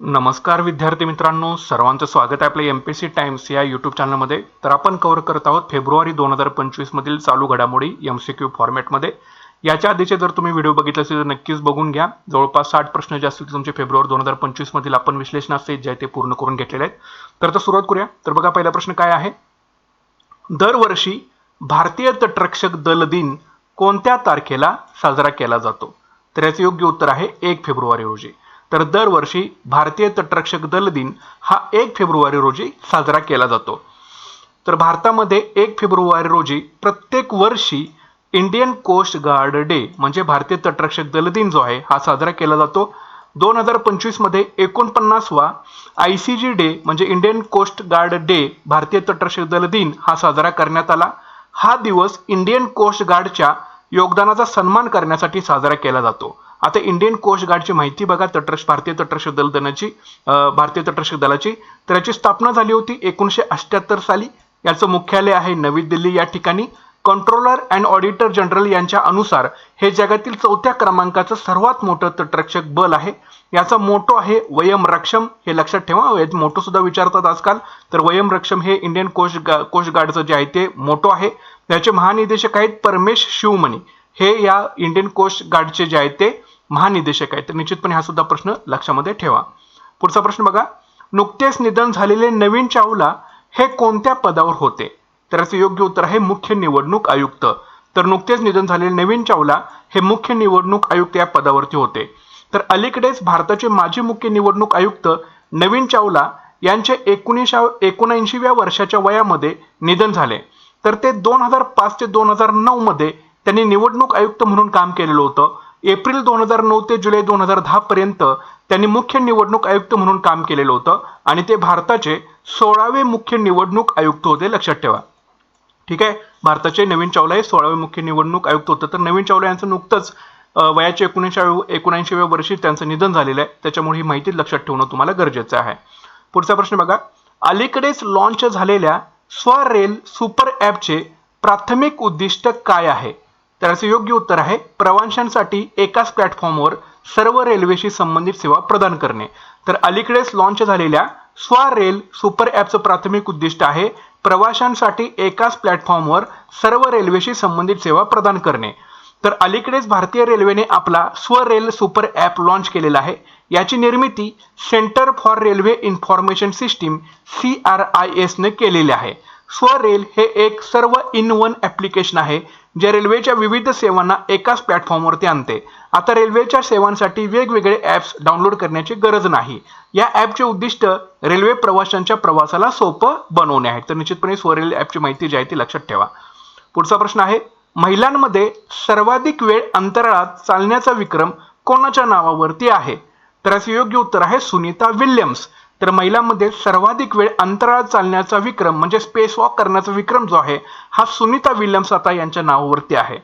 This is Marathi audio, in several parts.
नमस्कार विद्यार्थी मित्रांनो सर्वांचं स्वागत आहे आपल्या एम पी सी टाइम्स या यूट्यूब चॅनलमध्ये तर आपण कव्हर करत आहोत फेब्रुवारी दोन हजार पंचवीसमधील चालू घडामोडी एम सी क्यू फॉर्मॅटमध्ये याच्या आधीचे जर तुम्ही व्हिडिओ बघितले असेल तर नक्कीच बघून घ्या. जवळपास साठ प्रश्न जे असतील तुमचे फेब्रुवारी दोन हजार पंचवीसमधील आपण विश्लेषणाचे जे आहे ते पूर्ण करून घेतलेले आहेत. तर आता सुरुवात करूया. तर बघा पहिला प्रश्न काय आहे? दरवर्षी भारतीय तटरक्षक दल दिन कोणत्या तारखेला साजरा केला जातो? तर याचे योग्य उत्तर आहे एक फेब्रुवारी रोजी. तर दरवर्षी भारतीय तटरक्षक दल दिन हा एक फेब्रुवारी रोजी साजरा केला जातो. तर भारतामध्ये एक फेब्रुवारी रोजी प्रत्येक वर्षी इंडियन कोस्ट गार्ड डे म्हणजे भारतीय तटरक्षक दल दिन जो आहे हा साजरा केला जातो. दोन हजार पंचवीसमध्ये एकोणपन्नासवा आय सी जी डे म्हणजे इंडियन कोस्ट गार्ड डे भारतीय तटरक्षक दल दिन हा साजरा करण्यात आला. हा दिवस इंडियन कोस्ट गार्डच्या योगदानाचा सन्मान करण्यासाठी साजरा केला जातो. आता इंडियन कोस्ट गार्डची माहिती बघा तटरक्ष भारतीय तटरक्षक दल दलाची भारतीय तटरक्षक दलाची. तर याची स्थापना झाली होती एकोणीसशे अठ्याहत्तर साली. याचं मुख्यालय आहे नवी दिल्ली. या ठिकाणी कंट्रोलर अँड ऑडिटर जनरल यांच्या अनुसार हे जगातील चौथ्या क्रमांकाचं सर्वात मोठं तटरक्षक बल आहे. याचा मोटो आहे वयम रक्षम. हे लक्षात ठेवा मोटो सुद्धा विचारतात आजकाल. तर वयम रक्षम हे इंडियन कोस्ट गा कोस्ट गार्डचं जे आहे ते मोटो आहे. याचे महानिदेशक आहेत परमेश शिवमणी. हे या इंडियन कोस्ट गार्डचे जे आहेत ते महानिदेशक आहेत. तर निश्चितपणे हा सुद्धा प्रश्न लक्षामध्ये ठेवा. पुढचा प्रश्न बघा. नुकतेच निधन झालेले नवीन चावला हे कोणत्या पदावर होते? तर याचं योग्य उत्तर आहे मुख्य निवडणूक आयुक्त. तर नुकतेच निधन झालेले नवीन चावला हे मुख्य निवडणूक आयुक्त या पदावरती होते. तर अलीकडेच भारताचे माजी मुख्य निवडणूक आयुक्त नवीन चावला यांचे एकोणीशा एकोणऐंशीव्या वर्षाच्या वयामध्ये निधन झाले. तर ते दोन हजार पाच ते दोन हजार नऊ मध्ये त्यांनी निवडणूक आयुक्त म्हणून काम केलेलं होतं. एप्रिल दोन हजार नऊ ते जुलै दोन हजार दहा पर्यंत त्यांनी मुख्य निवडणूक आयुक्त म्हणून काम केलेलं होतं आणि ते भारताचे सोळावे मुख्य निवडणूक आयुक्त होते लक्षात ठेवा. ठीक आहे? भारताचे नवीन चावला हे सोळावे मुख्य निवडणूक आयुक्त होतं. तर नवीन चावला यांचं नुकतंच वयाचे एकोणऐंशी एकोणऐंशीव्या वर्षी त्यांचं निधन झालेलं आहे. त्याच्यामुळे ही माहिती लक्षात ठेवणं तुम्हाला गरजेचं आहे. पुढचा प्रश्न बघा. अलीकडेच लॉन्च झालेल्या स्वरेल सुपर ॲपचे प्राथमिक उद्दिष्ट काय आहे? त्याचे योग्य उत्तर आहे प्रवाशांसाठी एकाच प्लॅटफॉर्मवर सर्व रेल्वेशी संबंधित सेवा प्रदान करणे. तर अलीकडेच लॉन्च झालेल्या स्वरेल सुपर ॲपचं प्राथमिक उद्दिष्ट आहे प्रवाशांसाठी एकाच प्लॅटफॉर्मवर सर्व रेल्वेशी संबंधित सेवा प्रदान करणे. तर अलीकडेच भारतीय रेल्वेने आपला स्वरेल सुपर ॲप लॉन्च केलेला आहे. याची निर्मिती centre for railway information system C R I एसने केलेली आहे. स्वरेल हे एक सर्व इन वन ॲप्लिकेशन आहे जे रेल्वेच्या विविध सेवांना एकाच प्लॅटफॉर्मवरती आणते. आता रेल्वेच्या सेवांसाठी वेगवेगळे ॲप्स डाउनलोड करण्याची गरज नाही. या ॲपचे उद्दिष्ट रेल्वे प्रवाशांच्या प्रवासाला सोपं बनवणे आहे. तर निश्चितपणे स्वरेल ॲपची माहिती जी आहे ती लक्षात ठेवा. पुढचा प्रश्न आहे महिलांमध्ये सर्वाधिक वेळ अंतराळात चालण्याचा विक्रम कोणाच्या नावावरती आहे? तर याचे योग्य उत्तर आहे सुनीता विल्यम्स. तर महिलांमध्ये सर्वाधिक वेळ अंतराळात चालण्याचा विक्रम म्हणजे स्पेस वॉक करण्याचा विक्रम जो आहे हा सुनीता विल्यम्स आता यांच्या नावावरती आहे.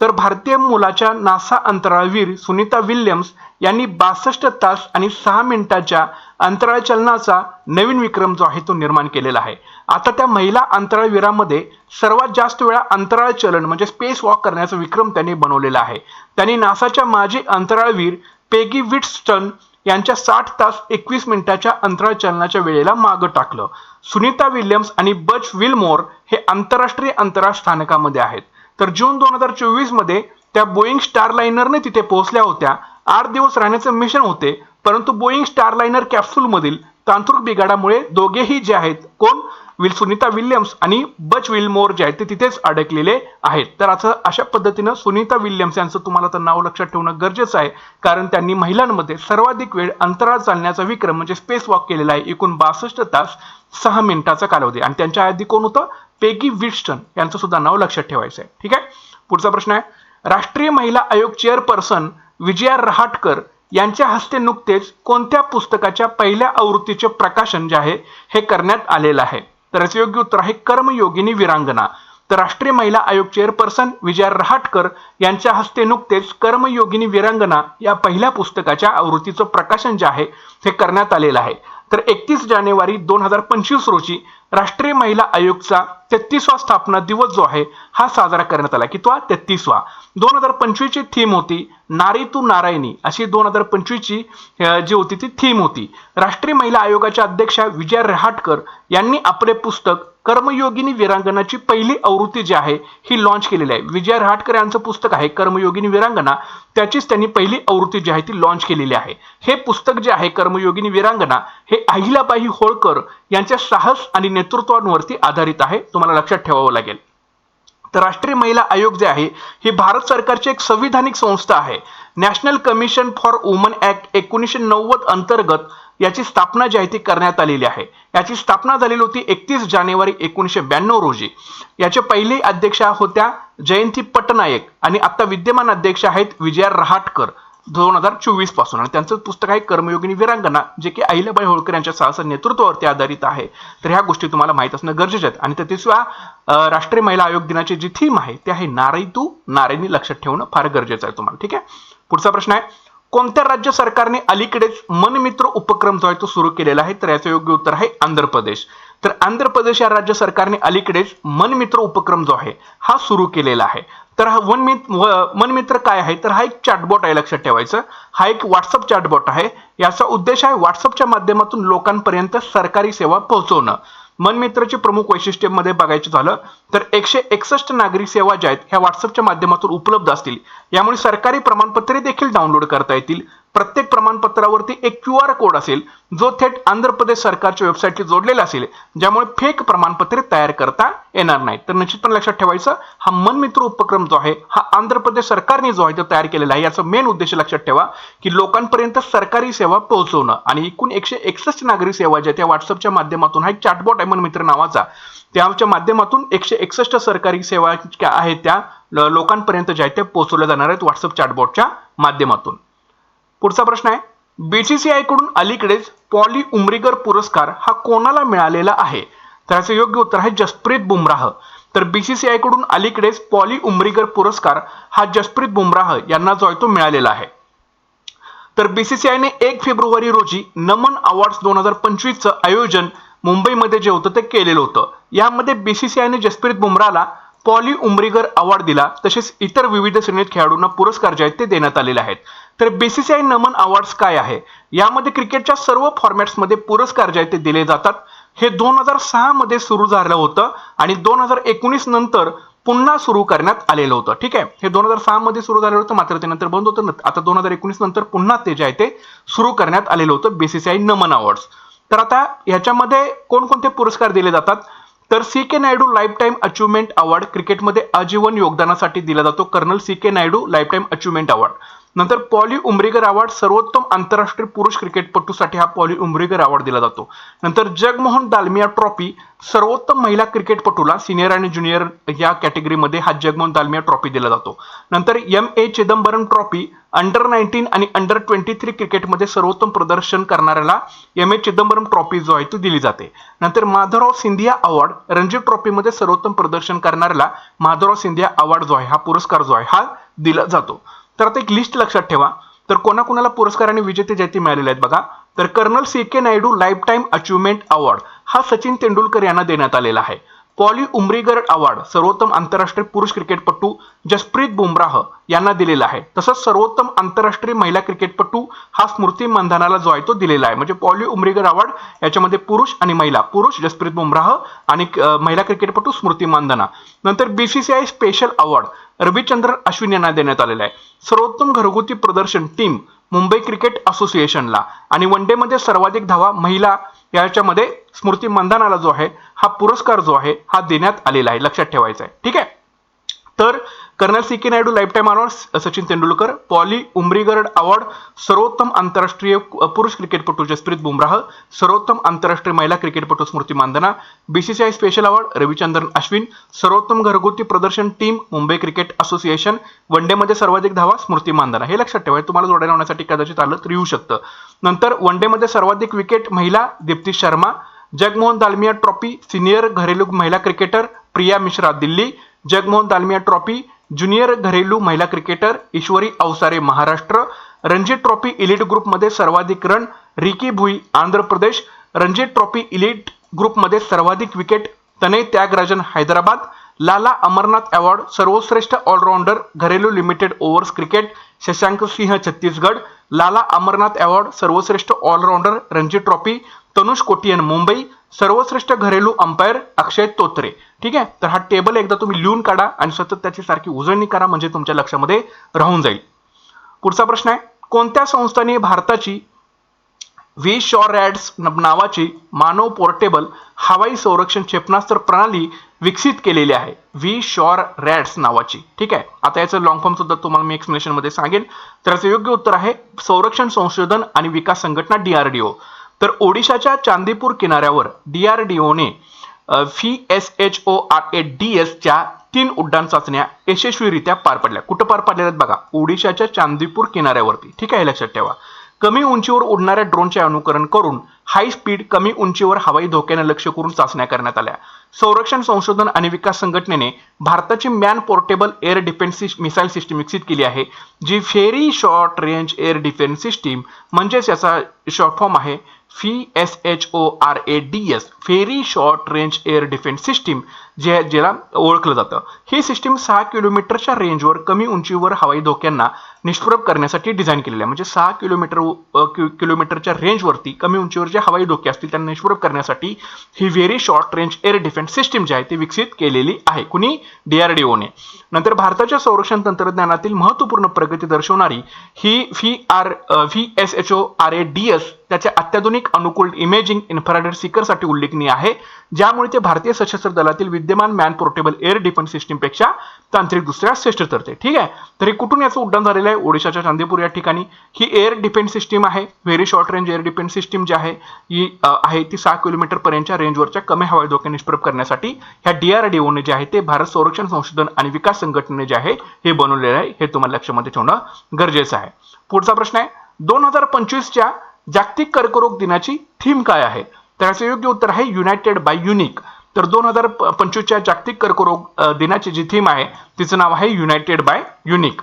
तर भारतीय मुलाच्या नासा अंतराळवीर सुनीता विल्यम्स यांनी बासष्ट तास आणि सहा मिनिटाच्या अंतराळ चलनाचा नवीन विक्रम जो आहे तो निर्माण केलेला आहे. आता त्या महिला अंतराळवीरामध्ये सर्वात जास्त वेळा अंतराळ चलन म्हणजे स्पेस वॉक करण्याचा विक्रम त्यांनी बनवलेला आहे. त्यांनी नासाच्या माजी अंतराळवीर पेगी विटस्टन यांच्या साठ तास एकवीस मिनिटाच्या अंतराळ चलनाच्या वेळेला मागं टाकलं. सुनीता विल्यम्स आणि बच विलमोर हे आंतरराष्ट्रीय अंतराळ स्थानकामध्ये आहेत. तर जून दोन हजार चोवीसमध्ये त्या बोईंग स्टारलाइनरने तिथे पोहोचल्या होत्या. आठ दिवस राहण्याचे मिशन होते परंतु बोईंग स्टारलाइनर कॅप्सूलमधील तांत्रिक बिघाडामुळे दोघेही जे आहेत कोण? विल सुनीता विल्यम्स आणि बच विलमोर जे आहेत ते तिथेच अडकलेले आहेत. तर असं अशा पद्धतीनं सुनीता विल्यम्स यांचं तुम्हाला तर नाव लक्षात ठेवणं गरजेचं आहे. कारण त्यांनी महिलांमध्ये सर्वाधिक वेळ अंतराळ चालण्याचा विक्रम म्हणजे स्पेस वॉक केलेला आहे. एकूण बासष्ट तास सहा मिनिटाचा कालावधी. आणि त्यांच्या आधी कोण होतं? पेगी विस्टन यांचं सुद्धा नाव लक्षात ठेवायचं आहे. ठीक आहे? पुढचा प्रश्न आहे. राष्ट्रीय महिला आयोग चेअरपर्सन विजया रहाटकर यांच्या हस्ते नुकतेच कोणत्या पुस्तकाच्या पहिल्या आवृत्तीचे प्रकाशन जे आहे हे करण्यात आलेलं आहे? तर याचं योग्य उत्तर आहे कर्मयोगिनी विरांगना. तर राष्ट्रीय महिला आयोग चेअरपर्सन विजया रहाटकर यांच्या हस्ते नुकतेच कर्मयोगिनी विरांगना या पहिल्या पुस्तकाच्या आवृत्तीचं प्रकाशन जे आहे हे करण्यात आलेलं आहे. तर एकतीस जानेवारी दोन हजार पंचवीस रोजी राष्ट्रीय महिला आयोगचा तेहतीसवा स्थापना दिवस जो आहे हा साजरा करण्यात आला. किंवा तेहतीसवा. दोन हजार पंचवीसची थीम होती नारी तू नारायणी अशी दोन हजार पंचवीसची जी होती ती थीम होती. राष्ट्रीय महिला आयोगाच्या अध्यक्षा विजया रहाटकर यांनी आपले पुस्तक कर्मयोगिनी विरांगणाची पहिली आवृत्ती जी आहे ही लॉन्च केलेली आहे. विजय रहाटकर यांचं पुस्तक आहे कर्मयोगिनी विरांगणा त्याचीच त्यांनी पहिली आवृत्ती जी आहे ती लॉन्च केलेली आहे. हे पुस्तक जे आहे कर्मयोगिनी विरांगणा हे अहिलाबाई होळकर यांच्या साहस आणि नेतृत्वांवरती आधारित आहे. तुम्हाला लक्षात ठेवावं लागेल. तर राष्ट्रीय महिला आयोग जे आहे ही भारत सरकारची एक संविधानिक संस्था आहे. National commission for women act एकोणीसशे नव्वद अंतर्गत याची स्थापना जी आहे ती करण्यात आलेली आहे. याची स्थापना झालेली होती एकतीस जानेवारी एकोणीसशे ब्याण्णव रोजी. याचे पहिली अध्यक्षा होत्या जयंती पटनायक आणि आता विद्यमान अध्यक्ष आहेत विजया रहाटकर दोन हजार चोवीसपासून. आणि त्यांचं पुस्तक आहे कर्मयोगिनी विरांगना जे की अहिल्याबाई होळकर यांच्या साहस नेतृत्वावरती आधारित आहे. तर ह्या गोष्टी तुम्हाला माहीत असणं गरजेचं आहे. आणि तेहतीसव्या राष्ट्रीय महिला आयोग दिनाची जी थीम आहे ते आहे नारी तू नारायणी लक्षात ठेवणं फार गरजेचं आहे तुम्हाला. ठीक आहे? पुढचा प्रश्न आहे. कोणत्या राज्य सरकारने अलीकडेच मनमित्र उपक्रम जो आहे तो सुरू केलेला आहे? तर याचं योग्य उत्तर आहे आंध्र प्रदेश. तर आंध्र प्रदेश या राज्य सरकारने अलीकडेच मनमित्र उपक्रम जो आहे हा सुरू केलेला आहे. तर हा वन मनमित्र काय आहे? तर हा एक चॅटबॉट आहे लक्षात ठेवायचं. हा एक व्हॉट्सअप चॅटबॉट आहे. याचा उद्देश आहे व्हॉट्सअपच्या माध्यमातून लोकांपर्यंत सरकारी सेवा पोहोचवणं. मनमित्रचे प्रमुख वैशिष्ट्यांमध्ये बघायचं झालं तर एकशे एकसष्ट नागरी सेवा ज्या आहेत ह्या व्हॉट्सअपच्या माध्यमातून उपलब्ध असतील. यामुळे सरकारी प्रमाणपत्रे देखील डाउनलोड करता येतील. प्रत्येक प्रमाणपत्रावरती एक क्यू आर कोड असेल जो थेट आंध्र प्रदेश सरकारच्या वेबसाईटशी जोडलेला असेल ज्यामुळे फेक प्रमाणपत्रे तयार करता येणार नाही तर निश्चितपणे लक्षात ठेवायचं हा मनमित्र उपक्रम जो आहे हा आंध्र प्रदेश सरकारने जो आहे तो तयार केलेला आहे. याचा मेन उद्देश लक्षात ठेवा की लोकांपर्यंत सरकारी सेवा पोहोचवणं आणि एकूण एकशे एकसष्ट नागरी सेवा ज्या त्या व्हॉट्सअपच्या माध्यमातून हा एक चॅटबॉट आहे मनमित्र नावाचा. त्याच्या माध्यमातून एकशे एकसष्ट सरकारी सेवा आहेत त्या लोकांपर्यंत ज्या आहेत त्या पोहोचवल्या जाणार आहेत व्हॉट्सअप चॅटबॉटच्या माध्यमातून. पुढचा प्रश्न आहे. बीसीसीआयकडून अलीकडेच पॉली उमरीगर पुरस्कार हा कोणाला मिळालेला आहे? तर याचं योग्य उत्तर आहे जसप्रीत बुमराह. तर बीसीसीआयकडून अलीकडेच पॉली उमरीगर पुरस्कार हा जसप्रीत बुमराह यांना जो आहे तो मिळालेला आहे. तर बीसीसीआयने एक फेब्रुवारी रोजी नमन अवॉर्ड्स दोन हजार पंचवीसचं आयोजन मुंबईमध्ये जे होतं ते केलेलं होतं. यामध्ये बीसीसीआयने जसप्रीत बुमराहला पॉली उमरीगर अवॉर्ड दिला तसेच इतर विविध श्रेणीत खेळाडूंना पुरस्कार जे आहेत ते देण्यात आलेले आहेत. तर बीसीसीआय नमन अवॉर्ड्स काय आहे? यामध्ये क्रिकेटच्या सर्व फॉर्मॅट्समध्ये पुरस्कार जे आहेत ते दिले जातात. हे दोन हजार सहा मध्ये सुरू झालं होतं आणि दोन हजार एकोणीस नंतर पुन्हा सुरू करण्यात आलेलं होतं. ठीक आहे? हे दोन हजार सहा मध्ये सुरू झालेलं होतं मात्र ते नंतर बंद होतं. आता दोन हजार एकोणीस नंतर पुन्हा ते जे आहे ते सुरू करण्यात आलेलं होतं बीसीसीआय नमन अवॉर्ड्स तर आता याच्यामध्ये कोणकोणते पुरस्कार दिले जातात? तर C K Naidu life time achievement award क्रिकेटमध्ये आजीवन योगदानासाठी दिला जातो. Colonel C K Naidu life time achievement award नंतर पॉली उमरीगर अवॉर्ड सर्वोत्तम आंतरराष्ट्रीय पुरुष क्रिकेटपटूसाठी हा पॉली उमरीगर अवॉर्ड दिला जातो. नंतर जगमोहन दालमिया ट्रॉफी सर्वोत्तम महिला क्रिकेटपटूला सिनियर आणि ज्युनियर या कॅटेगरीमध्ये हा जगमोहन दालमिया ट्रॉफी दिला जातो. नंतर M A Chidambaram trophy under nineteen आणि अंडर ट्वेंटी थ्री क्रिकेटमध्ये सर्वोत्तम प्रदर्शन करणाऱ्याला एम ए चिदंबरम ट्रॉफी जो आहे ती दिली जाते. नंतर माधवराव सिंधिया अवॉर्ड रणजी ट्रॉफीमध्ये सर्वोत्तम प्रदर्शन करणाऱ्याला माधवराव सिंधिया अवॉर्ड जो आहे हा पुरस्कार जो आहे हा दिला जातो. तर आता एक लिस्ट लक्षात ठेवा. तर कोणाकोणाला पुरस्कार आणि विजेते जयती मिळालेले आहेत बघा. तर colonel C K Naidu life time achievement award हा सचिन तेंडुलकर यांना देण्यात आलेला आहे. पॉली उमरीगर अवॉर्ड सर्वोत्तम आंतरराष्ट्रीय पुरुष क्रिकेटपटू जसप्रीत बुमराह यांना दिलेला आहे. तसंच सर्वोत्तम आंतरराष्ट्रीय महिला क्रिकेटपटू हा स्मृती मंधनाला जो आहे तो दिलेला आहे. म्हणजे पॉली उमरीगर अवॉर्ड याच्यामध्ये पुरुष आणि महिला पुरुष जसप्रीत बुमराह आणि महिला क्रिकेटपटू स्मृती मानधना नंतर BCCI special award Ravichandran Ashwin यांना देण्यात आलेला आहे. सर्वोत्तम घरगुती प्रदर्शन टीम मुंबई क्रिकेट असोसिएशनला. आणि वन डे मध्ये सर्वाधिक धावा महिला याच्यामध्ये स्मृती मंदानाला जो आहे हा पुरस्कार जो आहे हा देण्यात आलेला आहे. लक्षात ठेवायचा आहे ठीक आहे? तर colonel C K Naidu life time award Sachin Tendulkar Polly Umrigar award सर्वोत्तम आंतरराष्ट्रीय पुरुष क्रिकेटपटू जसप्रीत बुमराह सर्वोत्तम आंतरराष्ट्रीय महिला क्रिकेटपटू Smriti Mandhana BCCI special award Ravichandran Ashwin सर्वोत्तम घरगुती प्रदर्शन team Mumbai cricket association one day मध्ये सर्वाधिक धावा स्मृती मानधना हे लक्षात ठेवा तुम्हाला जोडायला होण्यासाठी कदाचित आलं तर येऊ शकतं. नंतर वन डे मध्ये सर्वाधिक विकेट महिला दीप्ती शर्मा जगमोहन दालमिया ट्रॉफी सिनियर घरेलू महिला cricketer Priya Mishra Delhi. Jagmohan Dalmiya trophy junior घरेलू महिला cricketer Ishwari Awasare Maharashtra. Ranji trophy elite ग्रुपमध्ये सर्वाधिक run Ricky Bhui Andhra Pradesh. Ranji trophy elite ग्रुपमध्ये सर्वाधिक विकेट तनय त्यागराजन हैदराबाद. लाला अमरनाथ अवॉर्ड सर्वश्रेष्ठ ऑलराऊंडर घरेलू limited overs cricket Shashank Singh Chhattisgarh. Lala Amarnath award सर्वश्रेष्ठ ऑलराऊंडर रणजी ट्रॉफी तनुष कोटियन मुंबई सर्वश्रेष्ठ घरेलू अंपायर अक्षय तोत्रे. ठीक आहे? तर हा टेबल एकदा तुम्ही लिहून काढा आणि सतत त्याची सारखी उजळणी करा म्हणजे तुमच्या लक्षामध्ये राहून जाईल. पुढचा प्रश्न आहे कोणत्या संस्थांनी भारताची व्ही शॉर रॅड्स नावाची मानव पोर्टेबल हवाई संरक्षण क्षेपणास्त्र प्रणाली विकसित केलेली आहे व्ही शॉर रॅड्स नावाची. ठीक आहे? आता याचं लॉंग फॉर्म सुद्धा तुम्हाला मी एक्सप्लेनेशनमध्ये सांगेन. तर याचं योग्य उत्तर आहे संरक्षण संशोधन आणि विकास संघटना डीआरडीओ तर ओडिशाच्या चांदीपूर किनाऱ्यावर डीआरडीओने V S H O R A D एसच्या तीन उड्डाण चाचण्या यशस्वीरित्या पार पडल्या. कुठं पार पडल्या आहेत बघा? ओडिशाच्या चांदीपूर किनाऱ्यावरती. ठीक आहे लक्षात ठेवा. कमी उंचीवर उडणाऱ्या ड्रोनचे अनुकरण करून हाय स्पीड कमी उंचीवर हवाई धोक्याने लक्ष करून चाचण्या करण्यात आल्या. संरक्षण संशोधन आणि विकास संघटनेने भारताची man portable air defence missile system विकसित केली आहे जी very short range air defence system म्हणजेच याचा शॉर्ट फॉर्म आहे V S H O R A D जे ज्याला ओळखलं जातं. ही सिस्टीम सहा किलोमीटरच्या रेंजवर कमी उंचीवर हवाई धोक्यांना निष्प्रभ करण्यासाठी डिझाईन केलेली आहे. म्हणजे सहा किलोमीटर किलोमीटरच्या रेंजवरती कमी उंचीवर जे हवाई धोके असतील त्यांना निष्प्रभ करण्यासाठी ही very short range air defence system जी आहे ती विकसित केलेली आहे. कुणी? डीआरडीओने नंतर भारताच्या संरक्षण तंत्रज्ञानातील महत्त्वपूर्ण प्रगती दर्शवणारी ही V R V S H O R A D S त्याच्या अत्याधुनिक अनुकूल इमेजिंग इन्फ्रारेड सिकरसाठी उल्लेखनीय आहे. ज्यामुळे ते भारतीय सशस्त्र दलातील विद्यमान मॅन पोर्टेबल एअर डिफेन्स सिस्टीमपेक्षा तांत्रिक दुसऱ्या श्रेष्ठ ठरते. ठीक आहे? तर हे कुठून याचं उड्डाण झालेलं आहे? ओडिशाच्या चांदीपूर या ठिकाणी. ही एअर डिफेन्स सिस्टीम आहे. Very short range air defence system जी आहे ही आहे ती सहा किलोमीटर पर्यंतच्या रेंजवरच्या कमी हवाई धोके निष्प्रभ करण्यासाठी. ह्या डीआरडीओने जे आहे ते भारत संरक्षण संशोधन आणि विकास संघटनेने जे आहे हे बनवलेलं आहे. हे तुम्हाला लक्षामध्ये ठेवणं गरजेचं आहे. पुढचा प्रश्न आहे दोन हजार पंचवीसच्या जागतिक कर्करोग दिनाची थीम काय आहे? तर याचं योग्य उत्तर आहे युनायटेड बाय युनिक तर दोन हजार पंचवीसच्या जागतिक कर्करोग दिनाची जी थीम आहे तिचं नाव आहे युनायटेड बाय युनिक.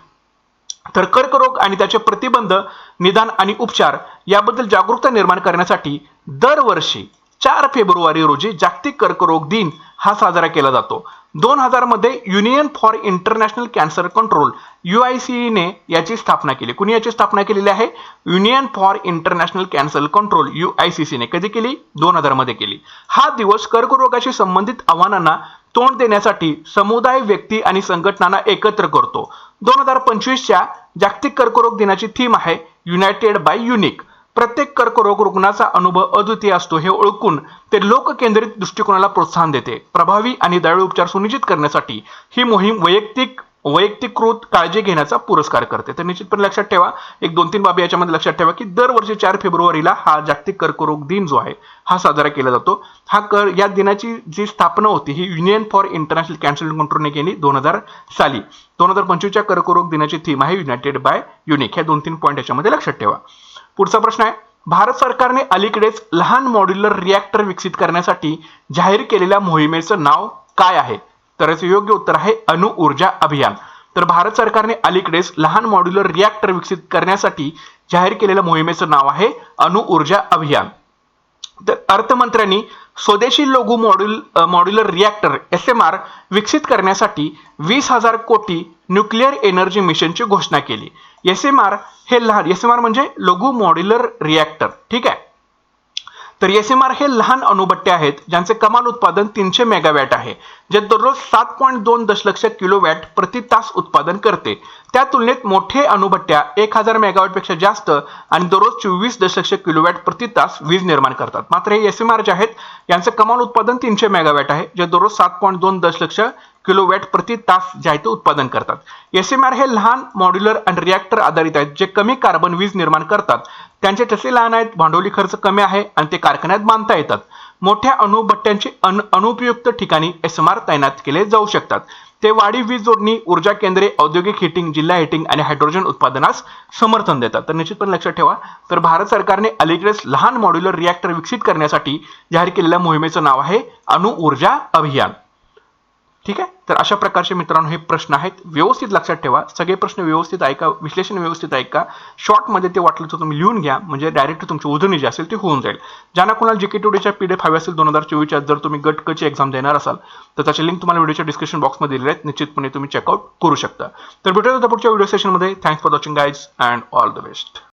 तर कर्करोग आणि त्याचे प्रतिबंध निदान आणि उपचार याबद्दल जागरूकता निर्माण करण्यासाठी दरवर्षी चार फेब्रुवारी रोजी जागतिक कर्करोग दिन हा साजरा केला जातो. दोन हजारमध्ये union for international cancer control U I ने याची स्थापना केली. कुणी याची स्थापना केलेली आहे? Union for international cancer control U I C सीने कधी केली? दोन हजारमध्ये केली. हा दिवस कर्करोगाशी संबंधित आव्हानांना तोंड देण्यासाठी समुदाय व्यक्ती आणि संघटनांना एकत्र करतो. दोन हजार पंचवीसच्या जागतिक कर्करोग दिनाची थीम आहे युनायटेड बाय युनिक प्रत्येक कर्करोग रुग्णाचा अनुभव अद्वितीय असतो हे ओळखून ते लोककेंद्रित दृष्टिकोनाला प्रोत्साहन देते. प्रभावी आणि दयाळू उपचार सुनिश्चित करण्यासाठी ही मोहीम वैयक्तिक वैयक्तिकृत काळजी घेण्याचा पुरस्कार करते. तर निश्चितपणे लक्षात ठेवा एक दोन तीन बाबी याच्यामध्ये लक्षात ठेवा की दरवर्षी चार फेब्रुवारीला हा जागतिक कर्करोग दिन जो आहे हा साजरा केला जातो. हा कर या दिनाची जी स्थापना होती ही युनियन फॉर इंटरनॅशनल कॅन्सर कंट्रोलने केली दोन हजार साली. दोन हजार पंचवीसच्या कर्करोग दिनाची थीम आहे युनायटेड बाय युनिक ह्या दोन तीन पॉईंट याच्यामध्ये लक्षात ठेवा. पुढचा प्रश्न आहे. भारत सरकारने अलीकडेच लहान मॉड्युलर रिॲक्टर विकसित करण्यासाठी जाहीर केलेल्या मोहिमेचं नाव काय आहे? तर याचं योग्य उत्तर आहे अणु ऊर्जा अभियान. तर भारत सरकारने अलीकडेच लहान मॉड्युलर रिॲक्टर विकसित करण्यासाठी जाहीर केलेल्या मोहिमेचं नाव आहे अणु ऊर्जा अभियान. तर अर्थमंत्र्यांनी स्वदेशी लघु module modular reactor S M R विकसित करण्यासाठी वीस हजार कोटी न्यूक्लिअर एनर्जी मिशनची घोषणा केली. एस एम आर हे लहान एस एम आर म्हणजे लघु मॉड्युलर रिॲक्टर ठीक आहे? तर एस एम आर हे लहान अणुभट्टे आहेत ज्यांचे कमाल उत्पादन तीनशे मेगावॅट आहे जे दररोज सात पॉईंट दोन दशलक्ष किलोवॅट प्रति तास उत्पादन करते. त्या तुलनेत मोठे अणुभट्ट्या एक हजार मेगावॅटपेक्षा जास्त आणि दररोज चोवीस दशलक्ष किलोवॅट प्रति तास वीज निर्माण करतात. मात्र हे एस एम आर जे आहेत यांचं कमाल उत्पादन तीनशे मेगावॅट आहे जे दररोज सात पॉईंट दोन दशलक्ष किलोवॅट प्रति तास जे आहे ते उत्पादन करतात. एस एम आर हे लहान मॉड्युलर आणि रिॲक्टर आधारित आहेत जे कमी कार्बन वीज निर्माण करतात. त्यांचे तसे लहान आहेत भांडवली खर्च कमी आहे आणि ते कारखान्यात बांधता येतात. मोठ्या अणुभट्ट्यांचे अन अनुपयुक्त ठिकाणी एस एम आर तैनात केले जाऊ शकतात. ते वाढीव वीज जोडणी ऊर्जा केंद्रे औद्योगिक हिटिंग जिल्हा हिटिंग आणि हायड्रोजन उत्पादनास समर्थन देतात. तर निश्चितपणे लक्षात ठेवा तर भारत सरकारने अलीकडेच लहान मॉड्युलर रिॲक्टर विकसित करण्यासाठी जाहीर केलेल्या मोहिमेचं नाव आहे अणु ऊर्जा अभियान. ठीक आहे? तर अशा प्रकारचे मित्रांनो हे प्रश्न आहेत. व्यवस्थित लक्षात ठेवा. सगळे प्रश्न व्यवस्थित ऐका विश्लेषण व्यवस्थित ऐका. शॉर्टमध्ये ते वाटलं तर तुम्ही लिहून घ्या. म्हणजे डायरेक्ट तुमची उजळणी जी असेल ती होऊन जाईल. ज्यांना कोणाला जे के टुडेच्या पी डी एफ हवी असेल दोन हजार चोवीसच्या जर तुम्ही गटकची एक्झाम देणार असाल तर त्याचे लिंक तुम्हाला व्हिडिओच्या डिस्क्रिप्शन बॉक्समध्ये दिलेले आहेत. निश्चितपणे तुम्ही चेकआउट करू शकता. तर भेटूया पुढच्या व्हिडिओ सेशनमध्ये thanks for watching guys and all the best